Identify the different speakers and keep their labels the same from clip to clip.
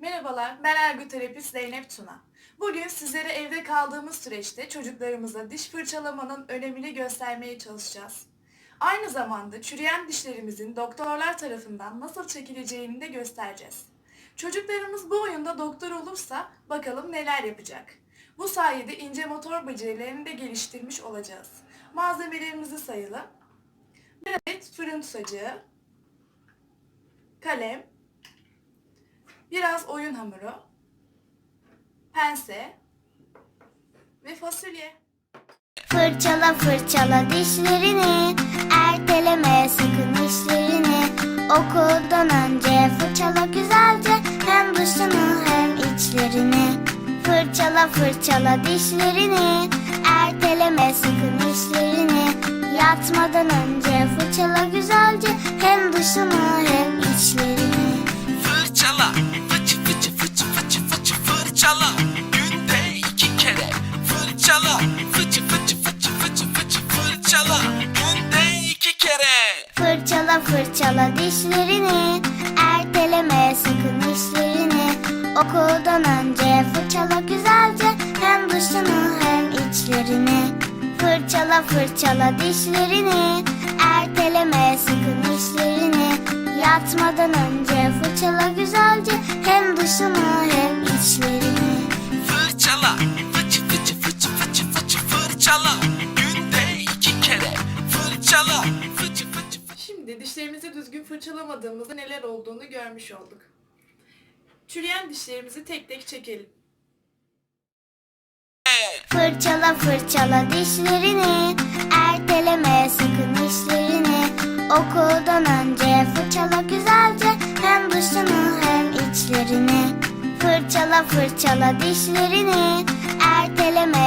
Speaker 1: Merhabalar, ben ergoterapist Zeynep Tuna. Bugün sizlere evde kaldığımız süreçte çocuklarımıza diş fırçalamanın önemini göstermeye çalışacağız. Aynı zamanda çürüyen dişlerimizin doktorlar tarafından nasıl çekileceğini de göstereceğiz. Çocuklarımız bu oyunda doktor olursa bakalım neler yapacak. Bu sayede ince motor becerilerini de geliştirmiş olacağız. Malzemelerimizi sayalım. Bir adet fırın tutacağı, kalem, biraz oyun hamuru, pense ve fasulye.
Speaker 2: Fırçala fırçala dişlerini Erteleme sakın işlerini. Okuldan önce fırçala güzelce Hem dışını hem içlerini. Fırçala fırçala dişlerini Erteleme sakın işlerini. Yatmadan önce fırçala güzelce Hem dışını
Speaker 3: fırçala. Fıçı fıçı fıçı fıçı fıçı fırçala. Günde iki kere. Fırçala fırçala
Speaker 2: dişlerini. Erteleme sakın işlerini. Okuldan önce fırçala güzelce. Hem dışını hem içlerini. Fırçala fırçala dişlerini. Erteleme sakın işlerini. Yatmadan önce fırçala güzelce. Hem dışını hem içlerini
Speaker 1: dişlerimizi düzgün fırçalamadığımızda neler olduğunu görmüş olduk. Çürüyen dişlerimizi tek tek çekelim.
Speaker 2: Fırçala fırçala dişlerini Erteleme sakın işlerini Okuldan önce fırçala güzelce Hem dışını hem içlerini Fırçala fırçala dişlerini Erteleme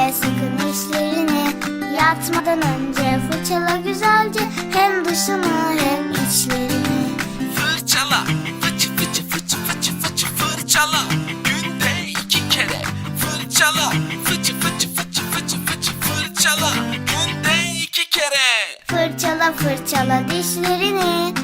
Speaker 2: fırçala fırçala dişlerini